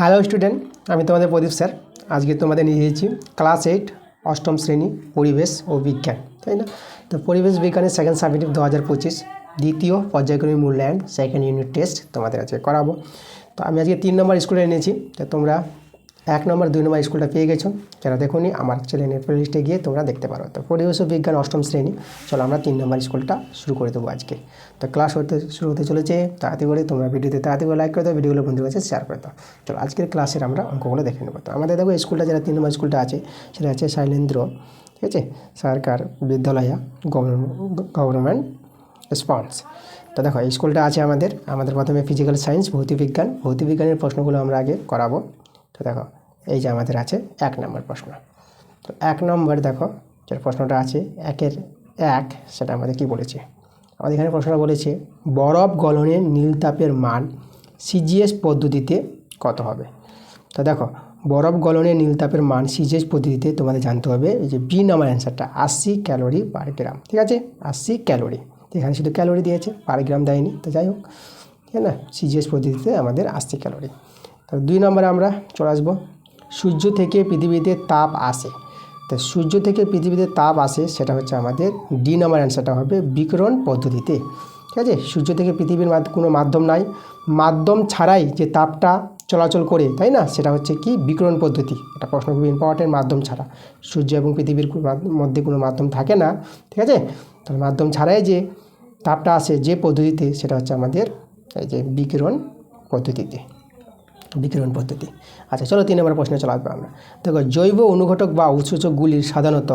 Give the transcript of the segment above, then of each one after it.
Hello student আমি তোমাদের প্রদীপ sir. আজকে তোমাদের নিয়ে এসেছি ক্লাস এইট অষ্টম শ্রেণি, পরিবেশ ও বিজ্ঞান, তাই না? তো পরিবেশ বিজ্ঞানের সেকেন্ড সাবজেক্ট দু হাজার পঁচিশ, দ্বিতীয় পর্যায়ক্রমী মূল্যায়ন সেকেন্ড ইউনিট টেস্ট তোমাদের আজকে করাবো। তো আমি আজকে তিন নম্বর স্কুলে এনেছি। তো তোমরা এক নম্বর, দুই নম্বর স্কুলটা পেয়ে গেছো। যারা দেখোনি আমার চ্যানেলের প্লেলিস্টে গিয়ে তোমরা দেখতে পারো। তো পরিবেশ বিজ্ঞান অষ্টম শ্রেণি। চলো আমরা তিন নম্বর স্কুলটা শুরু করে দেবো আজকে। তো ক্লাস হতে শুরু হতে চলেছে, তাড়াতাড়ি করে তোমরা ভিডিওতে তাড়াতাড়ি করে লাইক করে দাও, ভিডিওগুলো বন্ধুদের কাছে শেয়ার করে দাও। চলো আজকের ক্লাসের আমরা অঙ্কগুলো দেখে নেব। তো আমাদের দেখো স্কুলটা, যারা তিন নম্বর স্কুলটা আছে, সেটা আছে শৈলেন্দ্র, ঠিক আছে? সরকার বিদ্যালয়া গভর্নমেন্ট রেসপন্স তো দেখো স্কুলটা আছে আমাদের। আমাদের প্রথমে ফিজিক্যাল সায়েন্স ভৌতিবিজ্ঞান ভৌতিবিজ্ঞানের প্রশ্নগুলো আমরা আগে করাবো। তো দেখো এই যে আমাদের আছে এক নম্বর প্রশ্ন। তো এক নম্বর দেখো যে প্রশ্নটা আছে, একের এক, সেটা আমাদের কি বলেছে? আমাদের এখানে প্রশ্নটা বলেছে, বরফ গলনের নীলতাপের মান সিজিএস পদ্ধতিতে কত হবে? তো দেখো, বরফ গলনের নীলতাপের মান সিজিএস পদ্ধতিতে তোমাদের জানতে হবে যে বি নাম্বার অ্যান্সারটা, আশি ক্যালোরি পার গ্রাম, ঠিক আছে? আশি ক্যালোরি। এখানে শুধু ক্যালোরি দিয়েছে, পার গ্রাম দেয়নি, তো যাই হোক, ঠিক আছে? না সিজিএস পদ্ধতিতে আমাদের আশি ক্যালোরি। তো দুই নম্বরে আমরা চলে আসব সূর্য থেকে পৃথিবীতে তাপ আসে। তো সূর্য থেকে পৃথিবীতে তাপ আসে, সেটা হচ্ছে আমাদের ডি নাম্বার অ্যান্সারটা হবে বিকিরণ পদ্ধতিতে। ঠিক আছে? সূর্য থেকে পৃথিবীর কোনো মাধ্যম নাই। মাধ্যম ছাড়াই যে তাপটা চলাচল করে, তাই না? সেটা হচ্ছে কি? বিকিরণ পদ্ধতি। এটা প্রশ্ন খুব ইম্পর্টেন্ট মাধ্যম ছাড়া। সূর্য এবং পৃথিবীর মধ্যে কোনো মাধ্যম থাকে না। ঠিক আছে? তাহলে মাধ্যম ছাড়াই যে তাপটা আসে যে পদ্ধতিতে, সেটা হচ্ছে আমাদের এই যে বিকিরণ পদ্ধতিতে। বিকিরণ পদ্ধতি। আচ্ছা চলো তিন নম্বর প্রশ্নে চলে আসব আমরা। দেখো, জৈব অনুঘটক বা উৎসেচকগুলির সাধারণত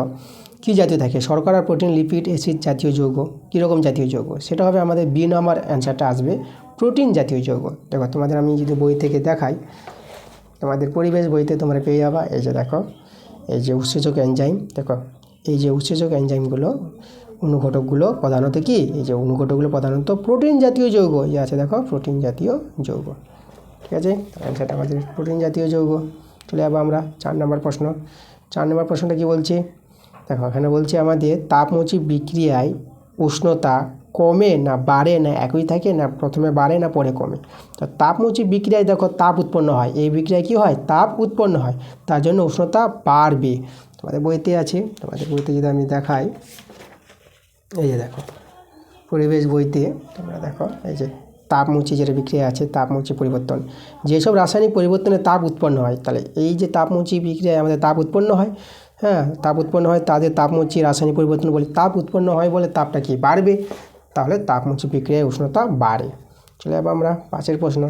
কী জাতীয় থাকে? শর্করা, প্রোটিন, লিপিড, অ্যাসিড জাতীয় যৌগ, কীরকম জাতীয় যৌগ? সেটা হবে আমাদের বি নম্বর অ্যান্সারটা আসবে, প্রোটিন জাতীয় যৌগ। দেখো, তোমাদের আমি যদি বই থেকে দেখাই, তোমাদের পরিবেশ বইতে তোমরা পেয়ে যাবা। এই যে দেখো, এই যে উৎসেচক এনজাইম দেখো, এই যে উৎসেচক এনজাইমগুলো অনুঘটকগুলো প্রধানত কি? এই যে অনুঘটকগুলো প্রধানত প্রোটিন জাতীয় যৌগ। এই আছে, দেখো, প্রোটিন জাতীয় যৌগ। ঠিক আছে? অ্যান্সারটা আমাদের প্রোটিন জাতীয় যৌগ। চলে যাব আমরা চার নম্বর প্রশ্ন। চার নম্বর প্রশ্নটা কি বলছে? দেখো, এখানে বলছে আমাদের তাপমুচি বিক্রিয়ায় উষ্ণতা কমে না বাড়ে না একই থাকে? না প্রথমে বাড়ে না পরে কমে? তো তাপমুচি বিক্রিয়ায় দেখো তাপ উৎপন্ন হয়। এই বিক্রিয়ায় কী হয়? তাপ উৎপন্ন হয়। তার জন্য উষ্ণতা বাড়বে। তোমাদের বইতে আছে। তোমাদের বইতে যদি আমি দেখাই, এই যে দেখো, পরিবেশ বইতে তোমরা দেখো, এই যে তাপমুচি যেটা বিক্রিয়া আছে তাপমুচি পরিবর্তন। যেসব রাসায়নিক পরিবর্তনে তাপ উৎপন্ন হয়, তাহলে এই যে তাপমুচি বিক্রিয়ায় আমাদের তাপ উৎপন্ন হয় হ্যাঁ তাপ উৎপন্ন হয়, তাদের তাপমুচি রাসায়নিক পরিবর্তন বলে, তাপ উৎপন্ন হয় বলে তাপটা কি বাড়বে? তাহলে তাপমুচি বিক্রিয়ায় উষ্ণতা বাড়ে। চলে যাব আমরা পাঁচের প্রশ্ন।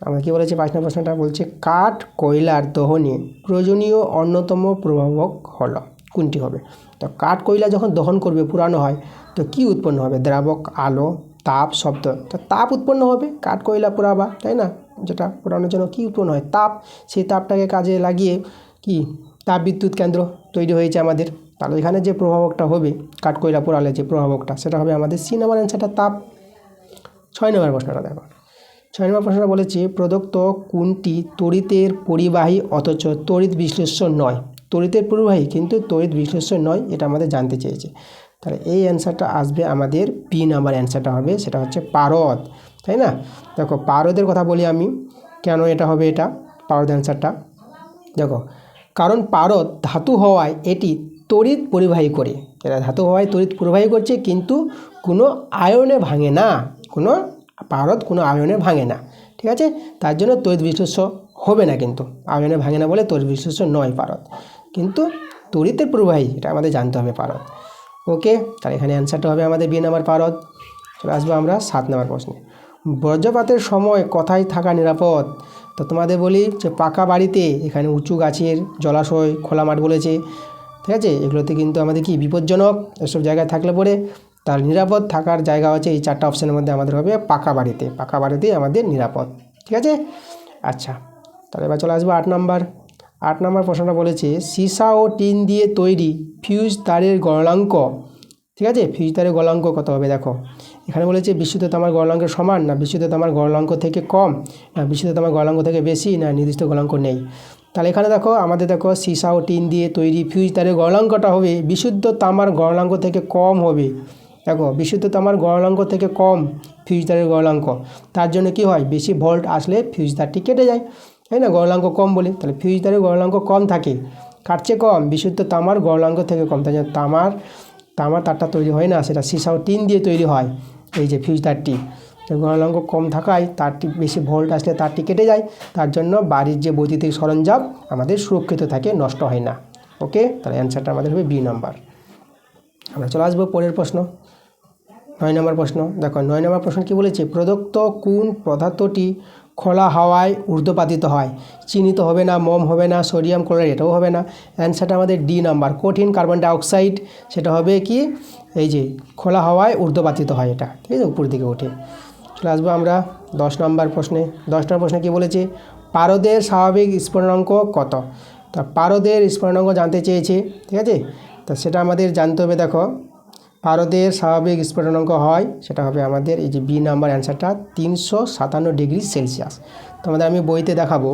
আমরা কী বলেছি? পাঁচ নম্বর প্রশ্নটা বলছে, কাঠ কয়লার দহনে প্রয়োজনীয় অন্যতম প্রভাবক হলো। কোনটি হবে? তো কাঠ, কয়লা যখন দহন করবে, পুরানো হয়, তো কি উৎপন্ন হবে? দ্রাবক, আলো তাপ শব্দ। তো তাপ উৎপন্ন হবে কাঠ, কয়লা, পোড়াবা, তাই না? যেটা পোড়ানোর জন্য কী উৎপন্ন হয়? তাপ, সেই তাপটাকে কাজে লাগিয়ে কি? তাপ বিদ্যুৎ কেন্দ্র তৈরি হয়েছে আমাদের। তাহলে এখানে যে প্রভাবকটা হবে, কাঠ, কয়লা, পোড়ালে যে প্রভাবকটা, সেটা হবে আমাদের সি নাম্বার অ্যান্সারটা তাপ। ছয় নম্বর প্রশ্নটা দেখো। ছয় নম্বর প্রশ্নটা বলেছে, প্রদত্ত কোনটি তড়িতের পরিবাহী অথচ তড়িৎ বিশ্লেষ্য নয়? তড়িতের পরিবাহী, কিন্তু তড়িৎ বিশ্লেষ্য নয়, এটা আমাদের জানতে চেয়েছে। তাহলে এই অ্যান্সারটা আসবে আমাদের পি নাম্বার অ্যান্সারটা হবে, সেটা হচ্ছে পারদ, তাই না? দেখো, পারদের কথা বলি আমি, কেন এটা হবে এটা, পারদ অ্যান্সারটা দেখো, কারণ পারদ ধাতু হওয়ায় এটি তড়িৎ পরিবাহী করে। এটা ধাতু হওয়ায় তড়িৎ পরিবাহী করছে, কিন্তু কোনো আয়নে ভাঙে না। কোনো পারদ কোনো আয়নে ভাঙে না, ঠিক আছে? তার জন্য তড়িৎ বিশ্লেষ্য হবে না কিন্তু। আয়নে ভাঙে না বলে তড়িৎ বিশ্লেষ্য নয় পারদ। কিন্তু তড়িতের প্রবাহী, এটা আমাদের জানতে হবে পারদ। ওকে তাহলে এখানে অ্যান্সারটা হবে আমাদের বি নাম্বার পারদ। চলে আসব আমরা সাত নম্বর প্রশ্নে। বজ্রপাতের সময় কথায় থাকা নিরাপদ? তো তোমাদের বলি যে পাকা বাড়িতে এখানে উঁচু গাছের জলাশয়, খোলা মাঠ বলেছে। ঠিক আছে? এগুলোতে কিন্তু আমাদের কি বিপজ্জনক? এসব জায়গায় থাকলে পরে তার নিরাপদ থাকার জায়গা হচ্ছে এই চারটা অপশানের মধ্যে আমাদের হবে পাকা বাড়িতে। পাকা বাড়িতেই আমাদের নিরাপদ। ঠিক আছে? আচ্ছা তাহলে এবার চলে আসব আট নম্বর। আট নম্বর প্রশ্নটা বলেছে, সীসা ও টিন দিয়ে তৈরি ফিউজ তারের গলনাঙ্ক ঠিক আছে? ফিউজ তারের গলনাঙ্ক কত হবে? দেখো, এখানে বলেছে বিশুদ্ধ তামার গলনাঙ্কের সমান না বিশুদ্ধ তামার গলনাঙ্ক থেকে কম না বিশুদ্ধ তামার গলনাঙ্ক থেকে বেশি না নির্দিষ্ট গলনাঙ্ক নেই? তাহলে এখানে দেখো, আমাদের দেখো, সীসা ও টিন দিয়ে তৈরি ফিউজ তারের গলনাঙ্কটা হবে বিশুদ্ধ তামার গলনাঙ্ক থেকে কম হবে। দেখো, বিশুদ্ধ তামার গলনাঙ্ক থেকে কম ফিউজ তারের গলনাঙ্ক তার জন্য কি হয়? বেশি ভোল্ট আসলে ফিউজ তারটি কেটে যায়। তাই না গলনাঙ্ক কম বলে, তাহলে ফিউজ তারের গলনাঙ্ক কম থাকে। কাটছে কম? বিশুদ্ধ তামার গলনাঙ্ক থেকে কম। তাই তামার তামার তারটা তৈরি হয় না, সেটা সীসা ও টিন দিয়ে তৈরি হয়, এই যে ফিউজ তারটি। তো কম থাকায় তারটি বেশি ভোল্ট আসলে তারটি কেটে যায়, তার জন্য বাড়ির যে বৈদ্যুতিক সরঞ্জাম আমাদের সুরক্ষিত থাকে, নষ্ট হয় না। ওকে? তাহলে অ্যান্সারটা আমাদের হবে বি নাম্বার। আমরা চলে আসব পরের প্রশ্ন। নয় নম্বর প্রশ্ন। দেখো, নয় নম্বর প্রশ্ন কি বলেছে? প্রদত্ত কোন পদার্থটি খোলা হাওয়ায় ঊর্ধ্বপাতিত হয়। চিনি তো হবে না, মম হবে না, সোডিয়াম ক্লোরাইড এটাও হবে না। অ্যান্সারটা আমাদের ডি নাম্বার। কঠিন কার্বন ডাইঅক্সাইড, সেটা হবে কি? এই যে, খোলা হাওয়ায় ঊর্ধ্বপাতিত হয় এটা, ঠিক আছে? উপর দিকে ওঠে। চলে আসব আমরা দশ নম্বর প্রশ্নে। দশ নম্বর প্রশ্নে কী বলেছে? পারদের স্বাভাবিক স্ফুটনাঙ্ক কত? তা পারদের স্ফুটনাঙ্ক জানতে চেয়েছে, ঠিক আছে? তা সেটা আমাদের জানতে হবে, দেখো। পারদের স্বাভাবিক স্ফুটনাঙ্ক হয়, সেটা হবে আমাদের এই যে বি নাম্বার অ্যান্সারটা তিনশো সাতান্ন ডিগ্রি সেলসিয়াস। তোমাদের আমি বইতে দেখাবো।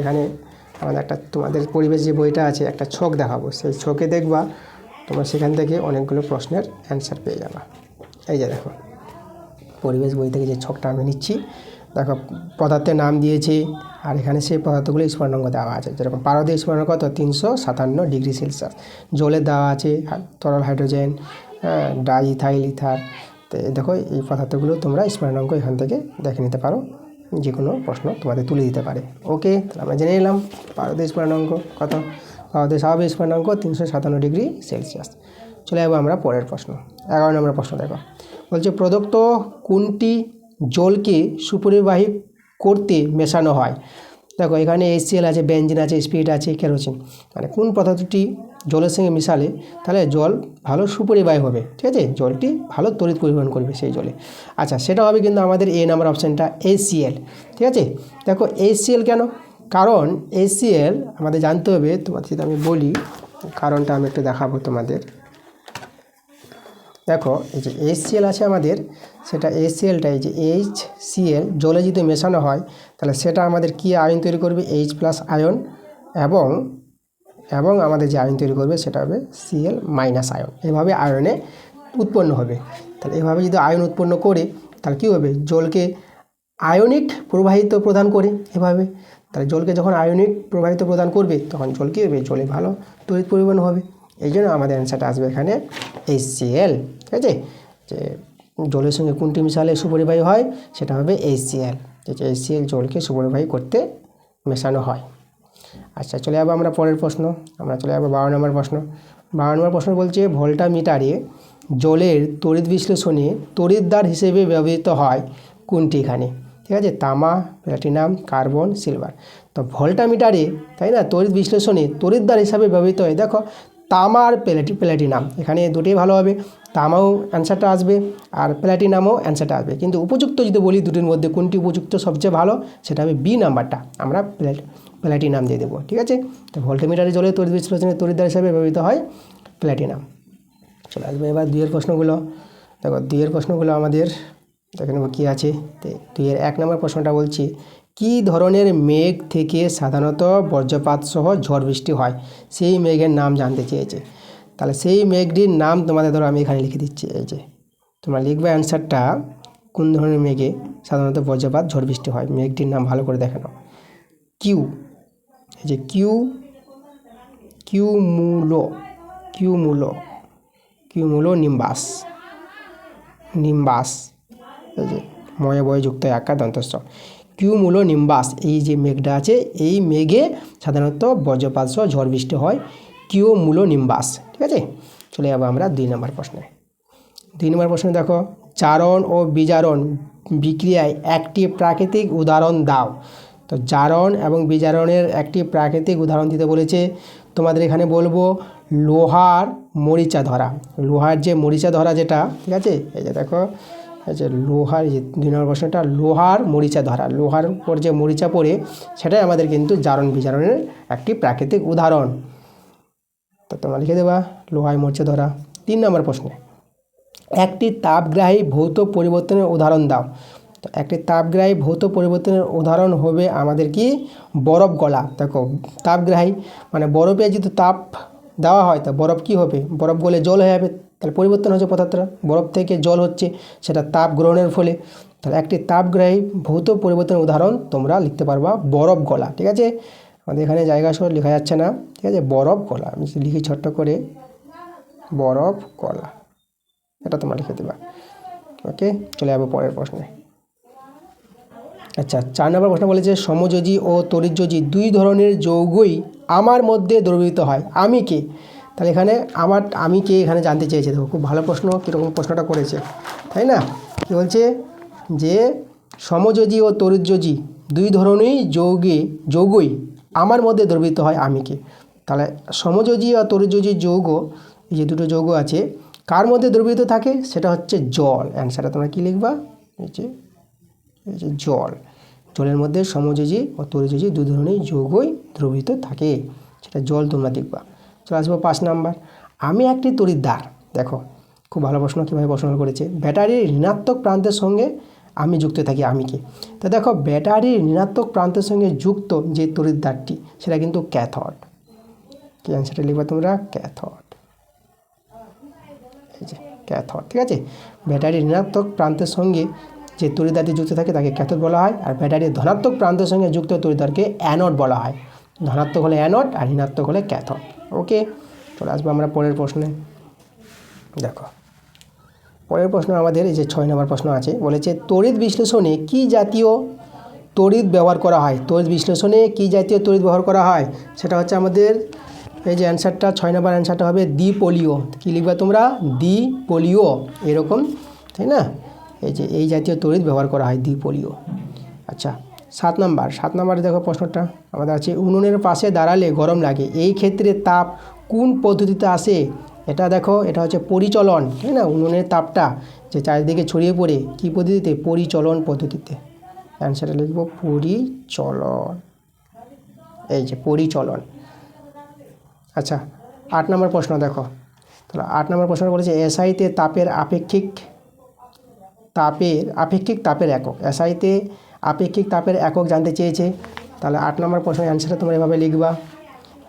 এখানে আমাদের একটা, তোমাদের পরিবেশ যে বইটা আছে, একটা ছক দেখাবো। সেই ছকে দেখবা তোমরা সেখান থেকে অনেকগুলো প্রশ্নের অ্যান্সার পেয়ে যাবা। এই যে দেখো, পরিবেশ বই থেকে যে ছকটা আমি নিচ্ছি দেখো পদার্থের নাম দিয়েছে। আর এখানে সেই পদার্থগুলো স্ফুটনাঙ্ক দেওয়া আছে। যেরকম পারদের স্ফুটনাঙ্ক কত তিনশো সাতান্ন ডিগ্রি সেলসিয়াস। জলের দেওয়া আছে হা- তরল হাইড্রোজেন ডাই ইথাইল ইথার তো দেখো, এই পদার্থগুলো তোমরা স্ফুটনাঙ্ক এখান থেকে দেখে নিতে পারো। যে কোনো প্রশ্ন তোমাদের তুলে দিতে পারে। ওকে, তাহলে আমরা জেনে নিলাম পারদের স্ফুটনাঙ্ক কত? পারদের স্বাভাবিক স্ফুটনাঙ্ক তিনশো সাতান্ন ডিগ্রি সেলসিয়াস। চলে যাব আমরা পরের প্রশ্ন। এগারো নম্বর প্রশ্ন দেখো। বলছে, প্রদত্ত কোনটি জলকে সুপরিবাহী করতে মেশানো হয়। দেখো, এখানে এসিএল আছে বেঞ্জিন আছে স্পিরিট আছে কেরোসিন মানে কোন পদার্থটি জলের সঙ্গে মিশালে, তাহলে জল ভালো সুপরিবাহী হবে, ঠিক আছে? জলটি ভালো তড়িৎ পরিবহন করবে সেই জলে। আচ্ছা সেটা হবে কিন্তু আমাদের এ নাম্বার অপশানটা এসিএল ঠিক আছে? দেখো এসিএল কেন? কারণ এসিএল আমাদের জানতে হবে, তোমাদের যদি আমি বলি, কারণটা আমি একটু দেখাবো তোমাদের। দেখো, এই যে এইচসিএল আছে আমাদের, সেটা এইচসিএলটা এই যে এইচ সিএল জলে যদি মেশানো হয়, তাহলে সেটা আমাদের কি আয়ন তৈরি করবে? এইচ প্লাস আয়ন এবং এবং আমাদের যে আয়ন তৈরি করবে, সেটা হবে সিএল মাইনাস আয়ন। এভাবে আয়নে উৎপন্ন হবে। তাহলে এভাবে যদি আয়ন উৎপন্ন করে, তাহলে কী হবে? জলকে আয়নিক প্রবাহিত প্রদান করে এভাবে। তাহলে জলকে যখন আয়নিক প্রবাহিত প্রদান করবে, তখন জল কী হবে? জলে ভালো তড়িৎ পরিবহন হবে। এই জন্য আমাদের অ্যান্সারটা আসবে এখানে এইচসিএল ঠিক আছে? যে জলের সঙ্গে কোনটি মিশালে সুপরিবাহী হয়? সেটা হবে এইচ সি এল ঠিক এইচসিএল যে এইচসিএল জলকে সুপরিবাহী করতে মেশানো হয়। আচ্ছা চলে যাব আমরা পরের প্রশ্ন। আমরা চলে যাব বারো নম্বর প্রশ্ন। বারো নম্বর প্রশ্ন বলছে ভোল্টা মিটারে জলের তড়িৎ বিশ্লেষণে তড়িৎদ্বার হিসেবে ব্যবহৃত হয় কোনটি এখানে? ঠিক আছে? তামা প্ল্যাটিনাম কার্বন, সিলভার। তো ভোল্টা মিটারে তাই না? তড়িৎ বিশ্লেষণে তড়িৎদ্বার হিসাবে ব্যবহৃত হয়। দেখো তামা আর প্ল্যাটি প্ল্যাটিনাম এখানে দুটোই ভালো হবে। তামাও অ্যান্সারটা আসবে আর প্ল্যাটিনামও অ্যান্সারটা আসবে। কিন্তু উপযুক্ত যদি বলি দুটির মধ্যে কোনটি উপযুক্ত সবচেয়ে ভালো, সেটা হবে বি নাম্বারটা। আমরা প্ল্যাট প্ল্যাটিনাম দিয়ে দেবো, ঠিক আছে? তো ভোল্টমিটারে জলে তড়িৎ বিশ্লেষণে তড়িৎদ্বার হিসাবে ব্যবহৃত হয় প্ল্যাটিনাম চলে আসবে এবার দুইয়ের প্রশ্নগুলো। দেখো, দুইয়ের প্রশ্নগুলো আমাদের, দেখে নেব কী আছে। তো দুইয়ের এক নম্বর প্রশ্নটা বলছি কী ধরনের মেঘ থেকে সাধারণত বজ্রপাত সহ ঝড় বৃষ্টি হয়? সেই মেঘের নাম জানতে চেয়েছে। তাহলে সেই মেঘটির নাম তোমাদের ধরো আমি এখানে লিখে দিচ্ছি। এই যে, তোমরা লিখবে অ্যান্সারটা, কোন ধরনের মেঘে সাধারণত বজ্রপাত, ঝড় বৃষ্টি হয়? মেঘটির নাম ভালো করে দেখানো কিউ, এই যে কিউ কিউ মূলো কিউ মূলো কিউ মূলো নিম্বাস নিম্বাস, এই যে ময় বয় যুক্ত একা দন্তস্ব কিউমুলো নিম্বাস, এই যে মেঘটা আছে, এই মেঘে সাধারণত বজ্রপাত সহ ঝড় বৃষ্টি হয় কিউমুলো নিম্বাস, ঠিক আছে? চলে যাব আমরা দুই নম্বর প্রশ্নে। দুই নম্বর প্রশ্নে দেখো চারণ ও বিজারণ বিক্রিয়ায় একটি প্রাকৃতিক উদাহরণ দাও। তো জারণ এবং বিজারণের একটি প্রাকৃতিক উদাহরণ দিতে বলেছে, তোমাদের এখানে বলব লোহার মরিচা ধরা। লোহার যে মরিচা ধরা যেটা, ঠিক আছে? এই যে দেখো যে লোহার যে দুই নম্বর প্রশ্নটা লোহার মরিচা ধরা। লোহার উপর যে মরিচা পড়ে, সেটাই আমাদের কিন্তু জারণ বিজারণের একটি প্রাকৃতিক উদাহরণ। তো তোমরা লিখে দেবা লোহায় মরিচা ধরা। তিন নম্বর প্রশ্নে, একটি তাপগ্রাহী ভৌত পরিবর্তনের উদাহরণ দাও। তো একটি তাপগ্রাহী ভৌত পরিবর্তনের উদাহরণ হবে আমাদের কি? বরফ গলা। দেখো, তাপগ্রাহী মানে বরফে যদি তাপ দেওয়া হয়, তা বরফ কি হবে? বরফ গলে জল হয়ে যাবে। তাহলে পরিবর্তন হচ্ছে পদার্থটা। বরফ থেকে জল হচ্ছে, সেটা তাপ গ্রহণের ফলে। তাহলে একটি তাপগ্রাহী ভৌত পরিবর্তনের উদাহরণ তোমরা লিখতে পারবা বরফ গলা, ঠিক আছে? আমাদের এখানে জায়গা সহ লেখা যাচ্ছে না, ঠিক আছে? বরফ গলা, আমি লিখি ছোট্ট করে, বরফ গলা, এটা তোমরা লিখে দেবা। ওকে চলে যাব পরের প্রশ্নে। আচ্ছা চার নম্বর প্রশ্ন বলেছে, সমযোজী ও তরিযোজী দুই ধরনের যৌগই আমার মধ্যে দ্রবীভূত হয়, আমি কে? তাহলে এখানে আমার, আমি কে এখানে জানতে চেয়েছে? দেখো, খুব ভালো প্রশ্ন, কীরকম প্রশ্নটা করেছে। তাই না? কী বলছে? যে সমযোজী ও তরিযোজী দুই ধরনেরই যৌগে, যৌগই আমার মধ্যে দ্রবীভূত হয় আমি কে। তাহলে সমযোজী ও তরিযোজী যৌগ, এই যে দুটো যৌগ আছে, কার মধ্যে দ্রবিত থাকে? সেটা হচ্ছে জল। অ্যান্সারটা তোমরা কী লিখবা? এই যে এই যে জল। জলের মধ্যে সমযোজী ও তরিযোজী দু ধরনের যৌগই দ্রবীভূত থাকে। সেটা জল তোমরা দেখবা। চলে আসব পাঁচ নাম্বার। আমি একটি তড়িৎদ্বার দেখো, খুব ভালো প্রশ্ন কীভাবে প্রশ্ন করেছে। ব্যাটারির ঋণাত্মক প্রান্তের সঙ্গে আমি যুক্ত থাকি, আমি কি? তো দেখো ব্যাটারির ঋণাত্মক প্রান্তের সঙ্গে যুক্ত যে তড়িৎদ্বারটি সেটা কিন্তু ক্যাথড। কি অ্যান্সারটা লিখবা তোমরা? ক্যাথড। এই যে, ক্যাথড, ঠিক আছে? ব্যাটারির ঋণাত্মক প্রান্তের সঙ্গে যে তড়িৎদ্বারটি যুক্ত থাকে, তাকে ক্যাথোড বলা হয়। আর ব্যাটারির ধনাত্মক প্রান্তের সঙ্গে যুক্ত তড়িৎদ্বারকে অ্যানোড বলা হয়। ধনাত্মক হলে অ্যানোড আর ঋণাত্মক হলে ক্যাথোড। ওকে চলে আসব আমরা পরের প্রশ্নে। দেখো। পরের প্রশ্ন আমাদের এই যে ছয় নম্বর প্রশ্ন আছে, বলেছে, তড়িৎ বিশ্লেষণে কি জাতীয় তড়িৎ ব্যবহার করা হয়? তড়িৎ বিশ্লেষণে কি জাতীয় তড়িৎ ব্যবহার করা হয়? সেটা হচ্ছে আমাদের এই যে অ্যান্সারটা ছয় নম্বর অ্যান্সারটা হবে দ্বিপোলিও কী লিখবে তোমরা? দ্বি পোলিও এরকম, তাই না? এই যে এই জাতীয় তড়িৎ ব্যবহার করা হয় দ্বিপোলিও আচ্ছা সাত নম্বর, সাত নম্বরে দেখো প্রশ্নটা আমাদের আছে, উনুনের পাশে দাঁড়ালে গরম লাগে, এই ক্ষেত্রে তাপ কোন পদ্ধতিতে আসে? এটা দেখো, এটা হচ্ছে পরিচলন, তাই না? উনুনের তাপটা যে চারিদিকে ছড়িয়ে পড়ে, কী পদ্ধতিতে? পরিচলন পদ্ধতিতে। অ্যান্সারটা লিখব, পরিচলন। এই যে পরিচলন। আচ্ছা আট নম্বর প্রশ্ন দেখো। তাহলে আট নম্বর প্রশ্ন বলেছে এসআইতে তাপের আপেক্ষিক তাপের আপেক্ষিক তাপের একক। এসআইতে আপেক্ষিক তাপের একক জানতে চেয়েছে? তাহলে আট নম্বর প্রশ্নের অ্যান্সারটা তোমরা এভাবে লিখবা।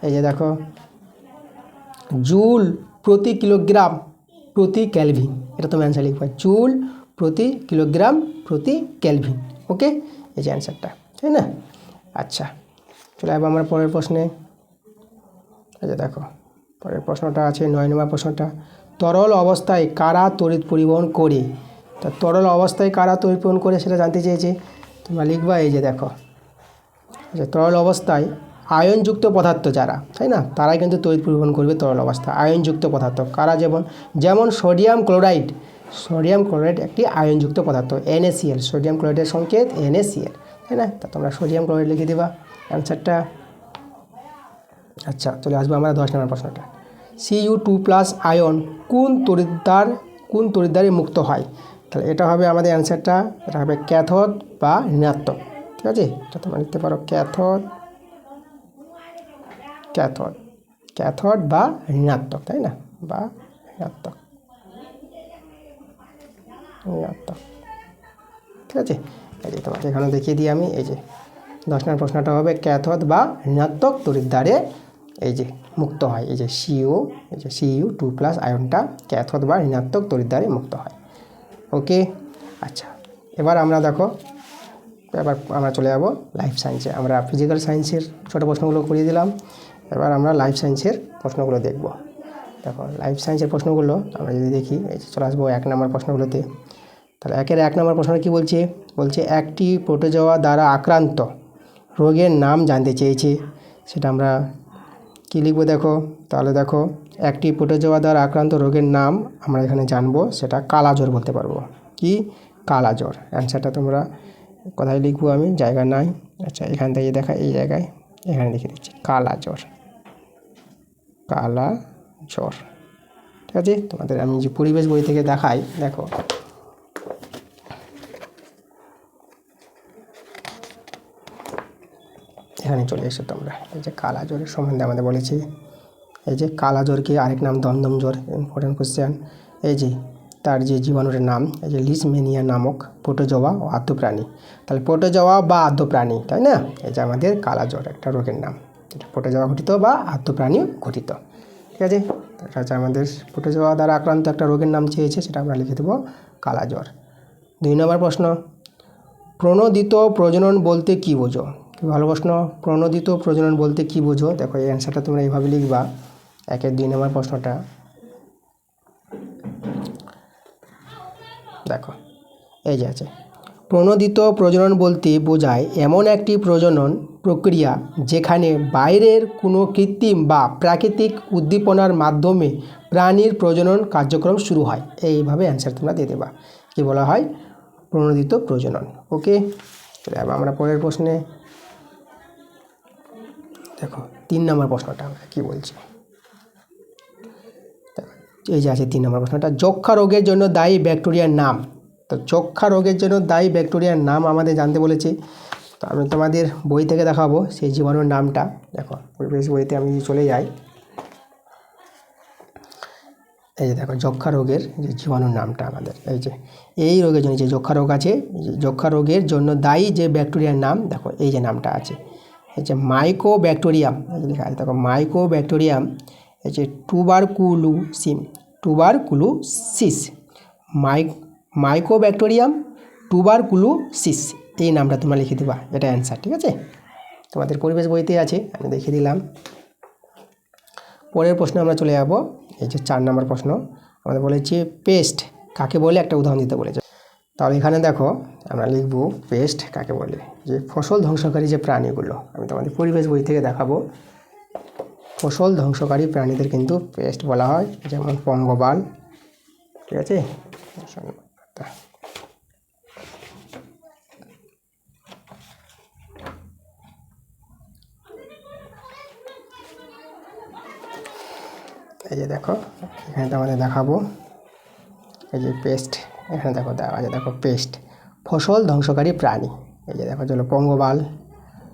এই যে দেখো জুল প্রতি কিলোগ্রাম প্রতি ক্যালভিন এটা তুমি অ্যান্সার লিখবা। জুল প্রতি কিলোগ্রাম প্রতি ক্যালভিন ওকে এই যে অ্যান্সারটা তাই না? আচ্ছা চলে যাব আমরা পরের প্রশ্নে। এই যে দেখো, পরের প্রশ্নটা আছে, নয় নম্বর প্রশ্নটা। তরল অবস্থায় কারা তড়িৎ পরিবহন করে? তা তরল অবস্থায় কারা তড়িৎ পরিবহন করে সেটা জানতে চেয়েছে। তোমরা লিখবা এই যে দেখো, যে তরল অবস্থায় আয়নযুক্ত পদার্থ যারা, তাই না? তারাই কিন্তু তড়িৎ পরিবহন করবে তরল অবস্থা, আয়নযুক্ত পদার্থ। কারা যেমন যেমন সোডিয়াম ক্লোরাইড সোডিয়াম ক্লোরাইড একটি আয়নযুক্ত পদার্থ এনএসিএল সোডিয়াম ক্লোরাইডের সংকেত এনএসিএল তাই না? তা তোমরা সোডিয়াম ক্লোরাইড লিখে দেবা, অ্যান্সারটা। আচ্ছা চলে আসব আমরা দশ নম্বর প্রশ্নটা। সিইউ টু প্লাস আয়ন কোন তড়িৎদ্বার, কোন তড়িৎদ্বারে মুক্ত হয়? তাহলে এটা হবে আমাদের অ্যান্সারটা এটা হবে ক্যাথোড বা ঋণাত্মক। ঠিক আছে? এটা তোমরা লিখতে পারো ক্যাথোড ক্যাথোড ক্যাথোড বা ঋণাত্মক, তাই না? বা ঋণাত্মক ঋণাত্মক। ঠিক আছে? এই যে তোমাকে এখানে দেখিয়ে দিই আমি, এই যে দশ নম্বর প্রশ্নটা হবে ক্যাথোড বা ঋণাত্মক তড়িৎদ্বারে এই যে মুক্ত হয়, এই যে সিইউ এই যে সিইউ টু প্লাস আয়নটা ক্যাথোড বা ঋণাত্মক তড়িৎদ্বারে মুক্ত হয়। ওকে আচ্ছা এবার আমরা দেখো, এবার আমরা চলে যাব লাইফ সায়েন্সে আমরা ফিজিক্যাল সায়েন্সের ছোটো প্রশ্নগুলো করিয়ে দিলাম। এবার আমরা লাইফ সায়েন্সের প্রশ্নগুলো দেখব। দেখো লাইফ সায়েন্সের প্রশ্নগুলো, আমরা যদি দেখি চলে আসব এক নম্বর প্রশ্নগুলোতে। তাহলে একের এক নম্বর প্রশ্ন কী বলছে? বলছে, একটি প্রোটোজোয়া দ্বারা আক্রান্ত রোগের নাম জানতে চেয়েছে। সেটা আমরা কী লিখব দেখো? তাহলে দেখো একটি প্রোটোজোয়া দ্বারা আক্রান্ত রোগের নাম আমরা এখানে জানব, সেটা কালাজ্বর বলতে পারব। কি? কালাজ্বর। অ্যান্সারটা তোমরা কোথায় লিখব আমি? জায়গা নাই। আচ্ছা এখান থেকে দেখা, এই জায়গায় এখানে লিখে দিচ্ছি, কালাজ্বর। কালা জ্বর ঠিক আছে? তোমাদের আমি যে পরিবেশ বই থেকে দেখাই, দেখো। এখানে চলে এসো তোমরা। এই যে কালা জ্বরের সম্বন্ধে আমাদের বলেছি। এই যে কালা জ্বরকে আরেক নাম, দমদম জ্বর ইম্পর্টেন্ট কোশ্চেন এই যে তার যে জীবাণুর নাম, এই যে লিসমেনিয়া নামক প্রোটোজোয়া ও আদ্যপ্রাণী। তাহলে প্রোটোজোয়া বা আদ্যপ্রাণী, তাই না? এই যে আমাদের কালা জ্বর, একটা রোগের নাম। এটা প্রোটোজোয়া ঘটিত বা আদ্যপ্রাণী ঘটিত। ঠিক আছে? এটা হচ্ছে আমাদের প্রোটোজোয়া দ্বারা আক্রান্ত একটা রোগের নাম চেয়েছে, সেটা আমরা লিখে দেবো কালা জ্বর। দুই নম্বর প্রশ্ন, প্রণোদিত প্রজনন বলতে কী বোঝো? ভালো প্রশ্ন। প্রণোদিত প্রজনন বলতে কী বোঝো? দেখো এই অ্যান্সারটা তোমরা এইভাবে লিখবা। একের দুই নম্বর প্রশ্নটা। দেখো, এই যে আছে। প্রণোদিত প্রজনন বলতে বোঝায় এমন একটি প্রজনন প্রক্রিয়া যেখানে বাইরের কোনো কৃত্রিম বা প্রাকৃতিক উদ্দীপনার মাধ্যমে প্রাণীর প্রজনন কার্যক্রম শুরু হয়। এইভাবে অ্যান্সার তোমরা দিয়ে দেবা। কী বলা হয়? প্রণোদিত প্রজনন। ওকে? আমরা পরের প্রশ্নে। দেখো, তিন নম্বর প্রশ্নটা আমরা কী বলছি? এই যে আছে তিন নম্বর প্রশ্নটা যক্ষা রোগের জন্য দায়ী ব্যাকটেরিয়ার নাম। তো যক্ষা রোগের জন্য দায়ী ব্যাকটেরিয়ার নাম আমাদের জানতে বলেছে। তো আমি তোমাদের বই থেকে দেখাবো সেই জীবাণুর নামটা। দেখো পরিবেশ বইতে, আমি চলে যাই। এই যে দেখো যক্ষা রোগের যে জীবাণুর নামটা আমাদের, এই যে, এই রোগের জন্য যে যক্ষা রোগ আছে যক্ষা রোগের জন্য দায়ী যে ব্যাকটেরিয়ার নাম, দেখো, এই যে নামটা আছে। এই যে মাইকো ব্যাকটেরিয়াম দেখো মাইকো ব্যাকটেরিয়াম যে টুবারকুলুসিম টুবারকুলুসিস মাইক মাইকোব্যাকটেরিয়াম টুবারকুলোসিস এই নামটা তোমরা লিখে দেবা, এটা অ্যান্সার ঠিক আছে? তোমাদের পরিবেশ বইতে আছে, আমি দেখিয়ে দিলাম। পরের প্রশ্নে আমরা চলে যাব, এই যে চার নম্বর প্রশ্ন। আমাদের বলেছে পেস্ট কাকে বলে? একটা উদাহরণ দিতে বলেছে। তাহলে এখানে দেখো, আমরা লিখব পেস্ট কাকে বলে? যে ফসল ধ্বংসকারী যে প্রাণীগুলো, আমি তোমাদের পরিবেশ বই থেকে দেখাবো। ফসল ধ্বংসকারী প্রাণীদের কিন্তু পেস্ট বলা হয়, যেমন পঙ্গবাল ঠিক আছে? এই যে দেখো, এখানে তোমাদের দেখাবো। এই যে পেস্ট এখানে দেখো আছে, দেখো পেস্ট ফসল ধ্বংসকারী প্রাণী। এই যে দেখো, চলো পঙ্গবাল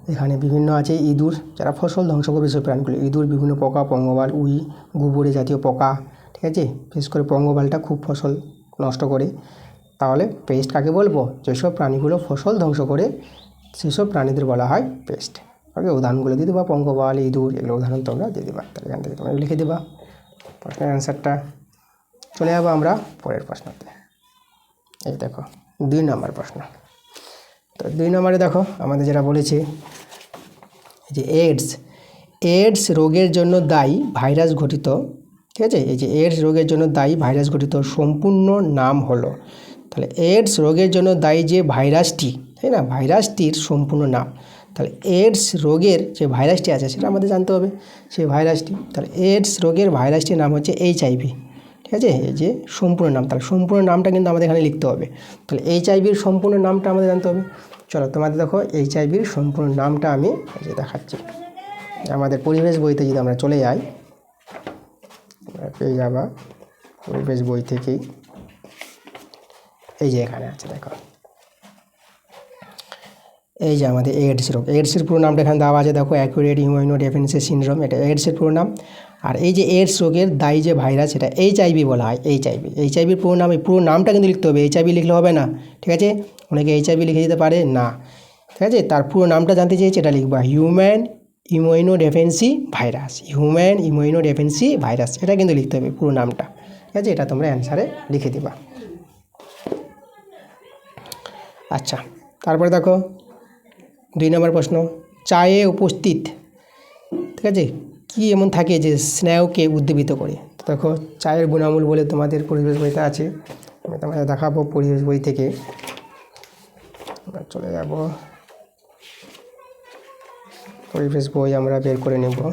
এখানে বিভিন্ন আছে ইঁদুর, যারা ফসল ধ্বংস করবে সেই প্রাণীগুলো। ইঁদুর, বিভিন্ন পোকা পঙ্গবাল উই, গুবরে জাতীয় পোকা, ঠিক আছে? বিশেষ করে পঙ্গবালটা খুব ফসল নষ্ট করে। তাহলে পেস্ট কাকে বলব? যেসব প্রাণীগুলো ফসল ধ্বংস করে, সেসব প্রাণীদের বলা হয় পেস্ট ওকে, উদাহরণগুলো দিয়ে দেবা, পঙ্গপাল, ইঁদুর, এগুলো উদাহরণ তোমরা দিয়ে দেবা। তাহলে এখান থেকে তোমরা লিখে দেবা। প্রশ্নের অ্যান্সারটা চলে যাব আমরা পরের প্রশ্নতে। এই দেখো, দুই নম্বর প্রশ্ন। তো দুই নম্বরে দেখো, আমাদের যেটা বলেছে যে এইডস এইডস রোগের জন্য দায়ী ভাইরাস ঘটিত ঠিক আছে? এই যে এইডস রোগের জন্য দায়ী ভাইরাস ঘটিত সম্পূর্ণ নাম হলো। তাহলে এইডস রোগের জন্য দায়ী যে ভাইরাসটি, তাই না? ভাইরাসটির সম্পূর্ণ নাম। তাহলে এইডস রোগের যে ভাইরাসটি আছে, সেটা আমাদের জানতে হবে, সেই ভাইরাসটি। তাহলে এইডস রোগের ভাইরাসটির নাম হচ্ছে এইচ আইভি ঠিক আছে? এই যে সম্পূর্ণ নাম, তাহলে সম্পূর্ণ নামটা কিন্তু আমাদের এখানে লিখতে হবে। তাহলে এইচ আইভির সম্পূর্ণ নামটা আমাদের জানতে হবে। চলো তোমাদের দেখো এইচ আইভির সম্পূর্ণ নামটা আমি যে দেখাচ্ছি। আমাদের পরিবেশ বইতে যদি আমরা চলে যাই পেয়ে যাবা পরিবেশ বই থেকেই। এই যে এখানে আছে, দেখো। এই যে আমাদের এইডস রোগ। এইডসের পুরো নামটা এখানে দেওয়া আছে। দেখো অ্যাকুরেট ইমিউনো ডেফিনেন্সি সিনড্রোম এটা এইডসের পুরো নাম। আর এই যে এইডস রোগের দায়ী যে ভাইরাস এটা এইচ আইভি বলা হয় এইচ আইভি এইচ আইভির পুরো নাম পুরো নামটা কিন্তু লিখতে হবে এইচ আইভি লিখলে হবে না, ঠিক আছে? অনেকে এইচ আইভি লিখে দিতে পারে, না, ঠিক আছে? তার পুরো নামটা জানতে চেয়েছি, এটা লিখবা human immunodeficiency virus human immunodeficiency virus এটা কিন্তু লিখতে হবে পুরো নামটা, ঠিক আছে? এটা তোমরা অ্যান্সারে লিখে দিবা। আচ্ছা তারপরে দেখো, দুই নম্বর প্রশ্ন, চায়ে উপস্থিত, ঠিক আছে? কী এমন থাকে যে স্নেহকে উদ্দীপিত করে? দেখো, চায়ের গুণামূল বলে তোমাদের পরিবেশ বইতে আছে। আমি তোমাদের দেখাবো পরিবেশ বই থেকে। চলে যাব। পরিবেশ বই আমরা বের করে নেব।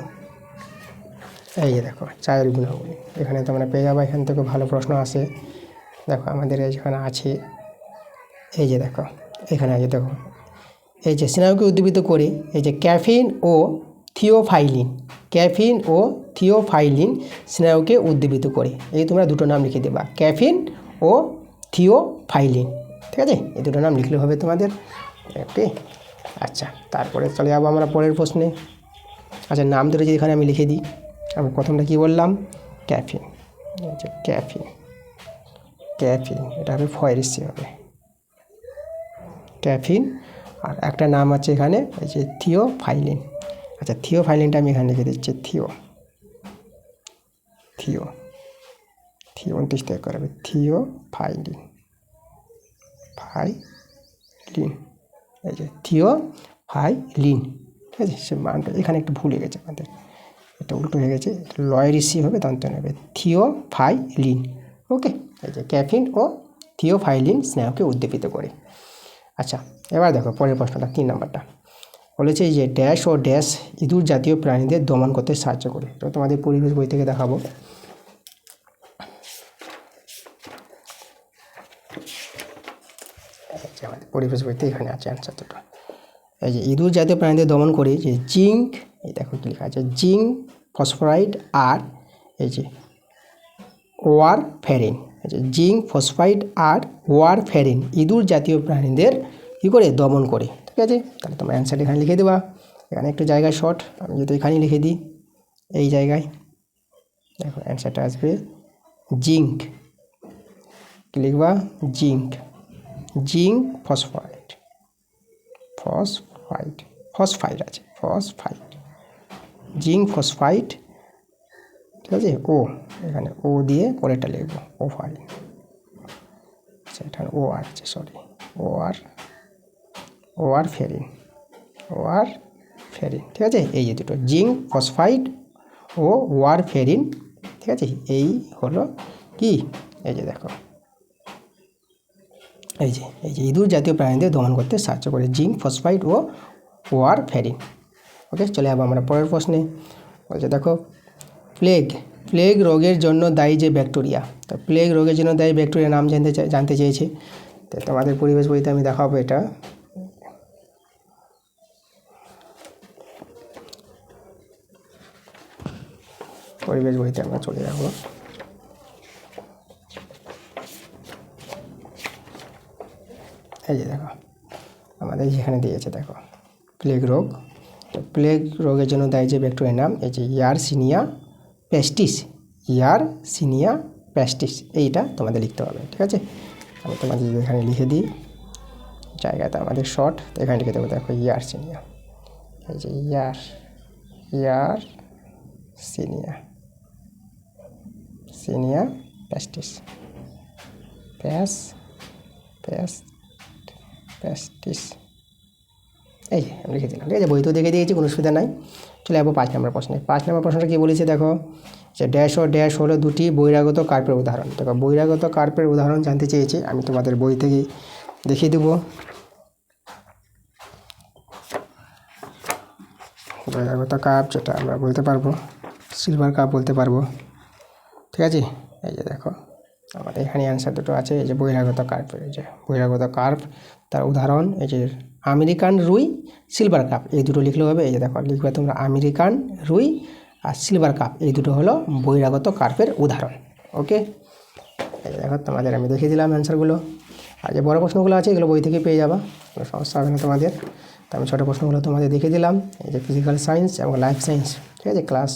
এই যে দেখো, চায়ের গুণাবলী। এখানে তোমরা পেয়ে যাব, এখান থেকে ভালো প্রশ্ন আসে। দেখো, আমাদের এখানে আছে। এই যে দেখো, এখানে আছে দেখো। এই যে স্নায়ুকে উদ্দীপিত করে, এই যে ক্যাফিন ও থিওফাইলিন, ক্যাফিন ও থিওফাইলিন স্নায়ুকে উদ্দীপিত করে। এই তোমরা দুটো নাম লিখে দেবা, ক্যাফিন ও থিওফাইলিন। ঠিক আছে? এই দুটো নাম লিখলে হবে তোমাদের। ওকে আচ্ছা তারপরে চলে যাব আমরা পরের প্রশ্নে। আচ্ছা নাম দুটো যদি এখানে আমি লিখে দিই, আমি প্রথমটা কী বললাম? ক্যাফিন। আচ্ছা ক্যাফিন। ক্যাফিন, এটা হবে ফয়েরিসি হবে ক্যাফিন, আর একটা নাম আছে এখানে, এই যে থিওফাইলিন। আচ্ছা থিও ফাইলিনটা আমি এখানে লিখে দিচ্ছি, থিও। থিও। থিও উনত্রিশ থেকে করাবে থিওফাইলিন ফাইলিন এই যে, থিও ফাই লিন ঠিক আছে, সে মানটা এখানে একটু ভুলে গেছে আমাদের এটা উল্টো হয়ে গেছে লয় রিসিভ হবে দন্ত নেবে থিও ফাই লিন ওকে, এই যে ক্যাফিন ও থিও ফাইলিন স্নেহকে উদ্দীপিত করে। আচ্ছা এবার দেখো পরের প্রশ্নটা, তিন নাম্বারটা। বলেছে যে ড্যাশ ও ড্যাশ ইঁদুর জাতীয় প্রাণীদের দমন করতে সাহায্য করে। তো তোমাদের পরিবেশ বই থেকে দেখাবো। এই আমাদের পরিবেশ বইতে এখানে আছে অ্যান্সার দুটো। এই যে ইঁদুর জাতীয় প্রাণীদের দমন করে যে জিঙ্ক, এই দেখো কি লেখা আছে, জিঙ্ক, ফসফরাইড আর এই যে ওয়ার ফেরিন আচ্ছা জিঙ্ক ফসফাইড আর ওয়ার ফেরিন ইঁদুর জাতীয় প্রাণীদের কী করে দমন করে? ঠিক আছে? তাহলে তোমরা অ্যান্সারটা এখানে লিখে দেবা। এখানে একটু জায়গায় শর্ট আমি যদি এখানেই লিখে দিই, এই জায়গায়। দেখো অ্যান্সারটা আসবে জিঙ্ক কি লিখবা? Zinc zinc phosphide phosphide phosphide আছে ফসফাইড জিঙ্ক ফসফাইড ঠিক আছে? ও এখানে ও দিয়ে পরেরটা লিখব ও ফাইল আচ্ছা এখানে ও আর আছে সরি ও আর ও আর ফেরিন ও আর ফেরিন, ঠিক আছে? এই যে দুটো, জিঙ্ক, ফসফাইড ও ওয়ার ফেরিন, ঠিক আছে? এই হলো কি? এই যে দেখো। এই যে এই যে ইঁদুর জাতীয় প্রাণীদের দমন করতে সাহায্য করে জিঙ্ক, ফসফাইড ও ওয়ার ফেরিন। ওকে, চলে যাব আমরা পরের প্রশ্নে। বলছে দেখো, প্লেগ প্লেগ রোগের জন্য দায়ী যে ব্যাকটেরিয়া। তো প্লেগ রোগের জন্য দায়ী ব্যাকটেরিয়ার নাম জানতে চাই জানতে চেয়েছে। তো তোমাদের পরিবেশ বইতে আমি দেখাবো এটা। পরিবেশ বইতে আমরা চলে যাব। এই যে দেখো, আমাদের যেখানে দিয়েছে দেখো প্লেগ রোগ। তো প্লেগ রোগের জন্য দায়ী যে ব্যাকটেরিয়ার নাম, এই যে ইয়ার সিনিয়া প্যাস্টিস ইয়ার সিনিয়া প্যাস্টিস এইটা তোমাদের লিখতে হবে, ঠিক আছে? আমি তোমাদের এখানে লিখে দিই জায়গাতে আমাদের শর্ট তো এখানে লিখে দেবো দেখো ইয়ার সিনিয়া এই যে ইয়ার ইয়ার সিনিয়া সিনিয়া প্যাস্টিস প্যাস প্যাস প্যাস্টিস এই আমি লিখে দিলাম, ঠিক আছে? বই তো দেখে দিয়েছি, কোনো অসুবিধা নাই। চলে যাব পাঁচ নম্বর প্রশ্নে। পাঁচ নম্বর প্রশ্নটা কী বলেছে দেখো? যে ড্যাশ ও ড্যাশ হলো দুটি বহিরাগত কার্পের উদাহরণ। দেখো, বহিরাগত কার্পের উদাহরণ জানতে চেয়েছি, আমি তোমাদের বই থেকে দেখিয়ে দেবো। বহিরাগত কাপ, যেটা আমরা বলতে পারব সিলভার কাপ বলতে পারব। ঠিক আছে? এই যে দেখো, আমাদের এখানে অ্যান্সার দুটো আছে, এই যে বহিরাগত কার্প এই যে বহিরাগত কার্প তার উদাহরণ, এই যে আমেরিকান রুই সিলভার কাপ এই দুটো লিখলে হবে, এই যে দেখো, লিখবে তোমরা আমেরিকান রুই আর সিলভার কাপ এই দুটো হলো বহিরাগত কার্পের উদাহরণ ওকে এই দেখো, তোমাদের আমি দেখিয়ে দিলাম অ্যান্সারগুলো আর যে বড় প্রশ্নগুলো আছে, এগুলো বই থেকে পেয়ে যাবা, কোনো সমস্যা হবে না তোমাদের। তো আমি ছোটো প্রশ্নগুলো তোমাদের দেখিয়ে দিলাম, এই যে ফিজিক্যাল সায়েন্স এবং লাইফ সায়েন্স ঠিক আছে? ক্লাস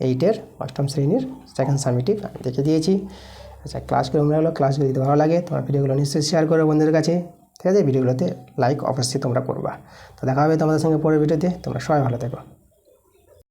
এইটের অষ্টম শ্রেণির সেকেন্ড সামিটিভ আমি দেখে দিয়েছি। আচ্ছা ক্লাসগুলো মনে হলো ক্লাসগুলো যদি ভালো লাগে, তোমার ভিডিওগুলো নিশ্চয়ই শেয়ার করো বন্ধুদের কাছে। ঠিক আছে ভিডিওগুলোতে লাইক অবশ্যই তোমরা করবা। তো দেখা হবে তোমাদের সঙ্গে পরের ভিডিওতে তোমরা সবাই ভালো থেকো।